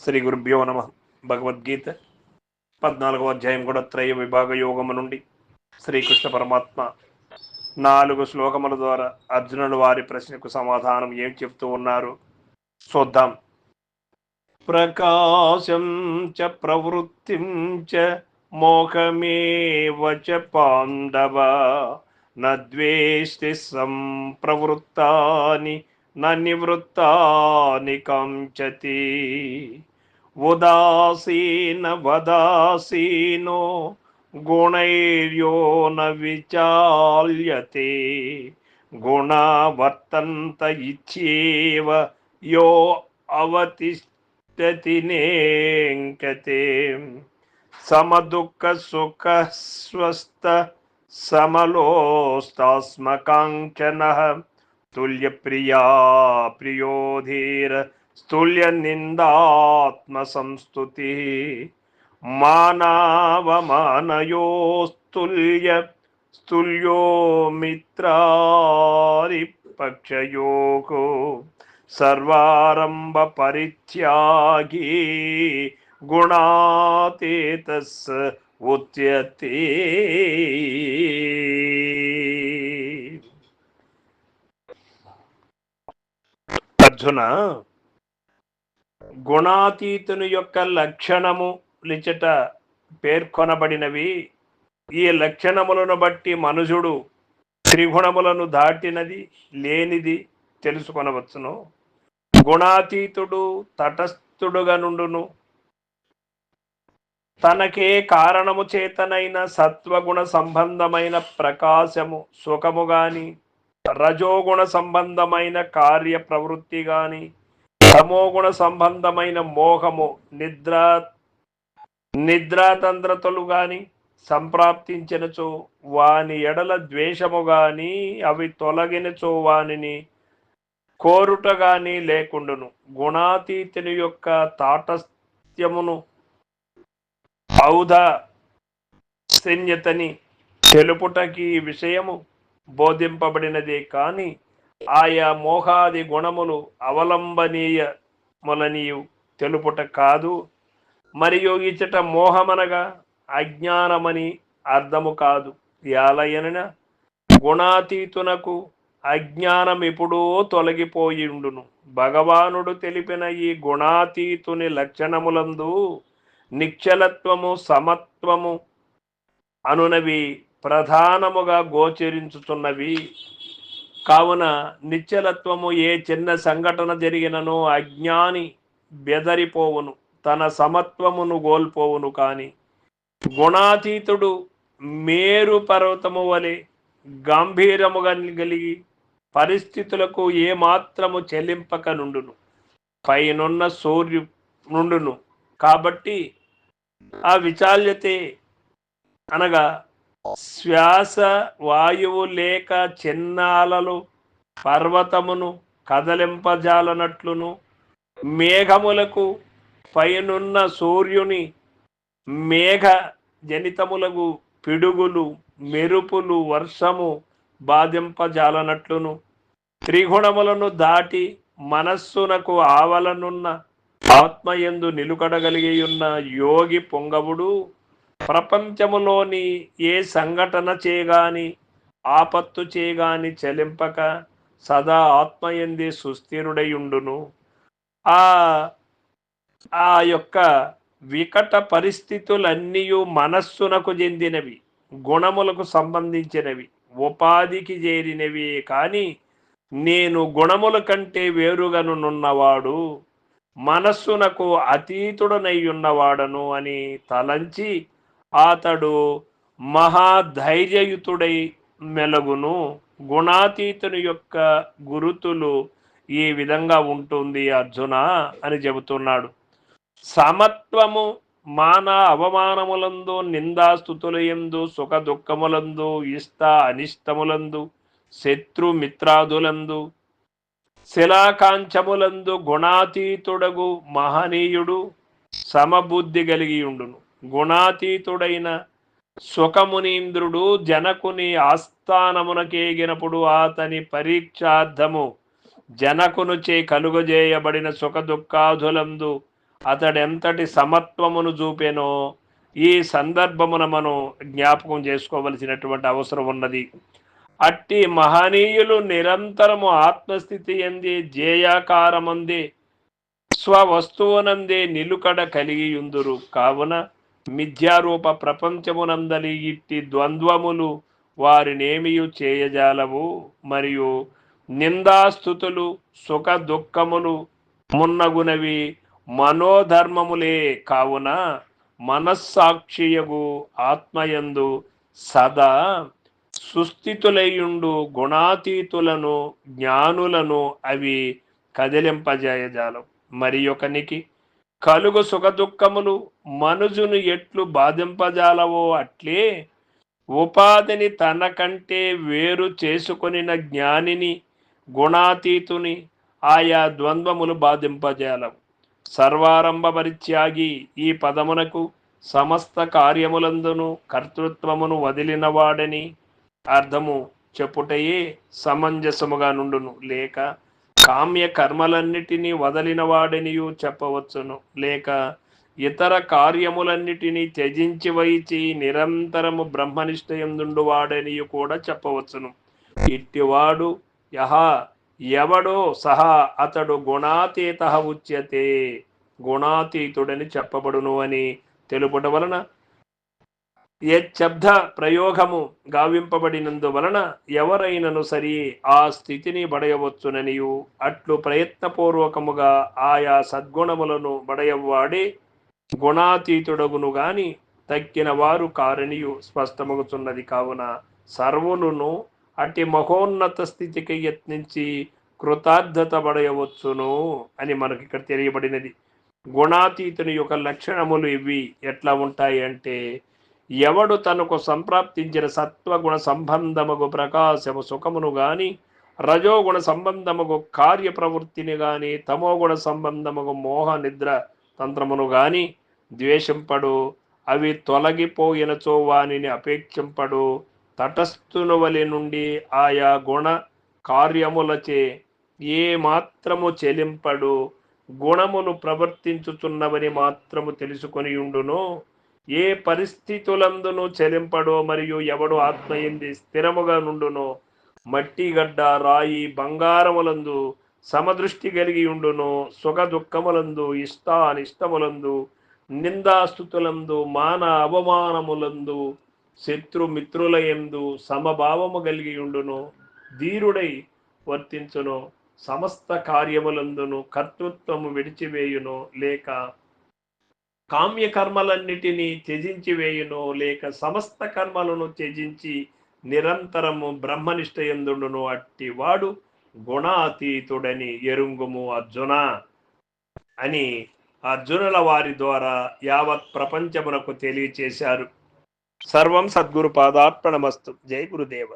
శ్రీ గురుభ్యో నమ. భగవద్గీత పద్నాలుగవ అధ్యాయం కూడా త్రయ విభాగ యోగము నుండి శ్రీకృష్ణ పరమాత్మ నాలుగు శ్లోకముల ద్వారా అర్జునుడు వారి ప్రశ్నకు సమాధానం ఏం చెప్తూ ఉన్నారు చూద్దాం. ప్రకాశం చ ప్రవృత్తిం చ మోహమేవ చ పాండవ నద్వేష్టి సంప్రవృత్తాని ప్రవృత్తాని నివృత్తాని కంచతి. ఉదాసీన వదాసీనో గుణైర్యో న విచాల్యతే. గుణవర్తంత ఇచ్చేవ యో అవతిష్టతి నేంకతే. సమదుఃఖ సుఖ స్వస్థ సమలోస్తాస్మకాంక్షణ ప్రియా ప్రియోధీర స్తుల్య నిందాత్మ సంస్తుతి మానవమానయోస్తుల్య స్తుల్యో మిత్రారిపక్షయోగు సర్వారంభ పరిత్యాగి గుణాతేతస్ ఉచ్యతే అర్జున గుణాతీతుని యొక్క లక్షణము లిచట పేర్కొనబడినవి. ఈ లక్షణములను బట్టి మనుషుడు త్రిగుణములను దాటినది లేనిది తెలుసుకొనవచ్చును. గుణాతీతుడు తటస్థుడుగా నుండును. తనకే కారణము చేతనైన సత్వగుణ సంబంధమైన ప్రకాశము సుఖము గాని రజోగుణ సంబంధమైన కార్య ప్రవృత్తి గాని తమోగుణ సంబంధమైన మోహము నిద్ర నిద్రాతంద్రతలు గాని సంప్రాప్తించినచో వాని ఎడల ద్వేషము గాని అవి తొలగినచో వానిని కోరుట గాని లేకుండును. గుణాతీతుని యొక్క తాటస్థ్యమును ఔద శన్యతని తెలుపుటకి విషయము బోధింపబడినదే కాని ఆయా మోహాది గుణములు అవలంబనీయములనియు తెలుపుట కాదు. మరియు ఇచ్చట మోహమనగా అజ్ఞానమని అర్థము కాదు. యాలయన గుణాతీతునకు అజ్ఞానం ఎప్పుడూ తొలగిపోయిండును. భగవానుడు తెలిపిన ఈ గుణాతీతుని లక్షణములందు నిక్షలత్వము సమత్వము అనునవి ప్రధానముగా గోచరించుతున్నవి. కావున నిశ్చలత్వము ఏ చిన్న సంఘటన జరిగినను అజ్ఞాని బెదరిపోవును తన సమత్వమును కోల్పోవును కానీ. గుణాతీతుడు మేరు పర్వతము వలె గంభీరముగా కలిగి పరిస్థితులకు ఏమాత్రము చెల్లింపక నుండును పైనున్న సూర్యు నుండును. కాబట్టి ఆ విచాల్యతే అనగా శ్వాస వాయువు లేక చిన్నాలలు పర్వతమును కదలింపజాలనట్లును మేఘములకు పైనున్న సూర్యుని మేఘ జనితములకు పిడుగులు మెరుపులు వర్షము బాధింపజాలనట్లును. త్రిగుణములను దాటి మనస్సునకు ఆవలనున్న ఆత్మయందు నిలుకడగలిగి ఉన్న యోగి పొంగవుడు ప్రపంచములోని ఏ సంఘటన చేయగాని ఆపత్తు చేయగాని చలింపక సదా ఆత్మయంది సుస్థిరుడయుండును. ఆ ఆ యొక్క వికట పరిస్థితులన్నీ మనస్సునకు చెందినవి గుణములకు సంబంధించినవి ఉపాధికి చేరినవి కానీ నేను గుణముల కంటే వేరుగనున్నవాడు మనస్సునకు అతీతుడనై ఉన్నవాడను అని తలంచి అతడు మహాధైర్యయుతుడై మెలగును. గుణాతీతుని యొక్క గురుతులు ఈ విధంగా ఉంటుంది అర్జున అని చెబుతున్నాడు. సమత్వము మాన అవమానములందు నిందాస్థుతుల ఎందు సుఖ దుఃఖములందు ఇష్ట అనిష్టములందు శత్రు మిత్రాదులందు శిలాకాంచములందు గుణాతీతుడగు మహనీయుడు సమబుద్ధి కలిగి ఉండును. గుణాతీతుడైన సుఖమునీంద్రుడు జనకుని ఆస్థానమునకేగినప్పుడు అతని పరీక్షార్థము జనకునుచే కలుగజేయబడిన సుఖ దుఃఖాధులందు అతడెంతటి సమత్వమును చూపెనో ఈ సందర్భమున మనం జ్ఞాపకం చేసుకోవలసినటువంటి అవసరం ఉన్నది. అట్టి మహనీయులు నిరంతరము ఆత్మస్థితి ఎంది జేయాకారమంది స్వవస్తువునందే నిలుకడ కలిగియుందురు. కావున మిథ్యారూప ప్రపంచమునందలి ఇట్టి ద్వంద్వములు వారినేమియు చేయజాలవు. మరియు నిందాస్థుతులు సుఖ దుఃఖములు మున్నగునవి మనోధర్మములే కావున మనస్సాక్షియగు ఆత్మయందు సదా సుస్థితులయ్యుండు గుణాతీతులను జ్ఞానులను అవి కదిలింపజేయజాలం మరి ఒకనికి కలుగు సుఖదుఖములు మనుజును ఎట్లు బాధింపజాలవో అట్లే ఉపాధిని తనకంటే వేరు చేసుకొనిన జ్ఞానిని గుణాతీతుని ఆయా ద్వంద్వములు బాధింపజేయలవు. సర్వారంభ పరిత్యాగి ఈ పదమునకు సమస్త కార్యములందును కర్తృత్వమును వదిలినవాడని అర్థము చెప్పుటయే సమంజసముగా నుండును. లేక కామ్య కర్మలన్నిటినీ వదలినవాడనియు చెప్పవచ్చును. లేక ఇతర కార్యములన్నిటినీ త్యజించి వైచి నిరంతరము బ్రహ్మనిష్టయందుండువాడనియు కూడా చెప్పవచ్చును. ఇట్టివాడు యహ ఎవడో సహా అతడు గుణాతీత ఉచ్యతే. గుణాతీతుడని చెప్పబడును అని తెలుపుట వలన శబ్ద ప్రయోగము గావింపబడినందువలన ఎవరైనను సరి ఆ స్థితిని బడయవచ్చుననియు. అట్లు ప్రయత్నపూర్వకముగా ఆయా సద్గుణములను బడయవ్వాడే గుణాతీతుడగును గాని తక్కిన వారు కారణియు స్పష్టమగుచున్నది కావున సర్వులను అట్టి మహోన్నత స్థితికి యత్నించి కృతార్థత బడయవచ్చును అని మనకి ఇక్కడ తెలియబడినది. గుణాతీతుని యొక్క లక్షణములు ఇవి ఎట్లా ఉంటాయి అంటే ఎవడు తనకు సంప్రాప్తించిన సత్వగుణ సంబంధముకు ప్రకాశము సుఖమును గాని రజోగుణ సంబంధముకు కార్య ప్రవృత్తిని గాని తమోగుణ సంబంధముకు మోహ నిద్ర తంత్రమును గాని ద్వేషింపడు. అవి తొలగిపోయినచో వానిని అపేక్షింపడు. తటస్థును వలె నుండి ఆయా గుణ కార్యములచే ఏ మాత్రము చెలింపడు. గుణములు ప్రవర్తించుచున్నవని మాత్రము తెలుసుకొని ఉండును ఏ పరిస్థితులందును చెలింపడో మరియు ఎవడు ఆత్మయింది స్థిరముగా నుండునో మట్టి గడ్డ రాయి బంగారములందు సమదృష్టి కలిగి ఉండును సుఖ దుఃఖములందు ఇష్ట అనిష్టములందు నిందాస్తుతులందు మాన అవమానములందు శత్రు మిత్రుల ఎందు సమభావము కలిగి ఉండును ధీరుడై వర్తించును సమస్త కార్యములందును కర్తృత్వము విడిచివేయును లేక కామ్య కర్మలన్నిటినీ త్యజించి వేయును లేక సమస్త కర్మలను త్యజించి నిరంతరము బ్రహ్మనిష్టయందుండును. అట్టి వాడు గుణాతీతుడని ఎరుంగుము అర్జున అని అర్జునుల వారి ద్వారా యావత్ ప్రపంచమునకు తెలియచేశారు. సర్వం సద్గురు పాదార్పణమస్తు. జై గురుదేవ.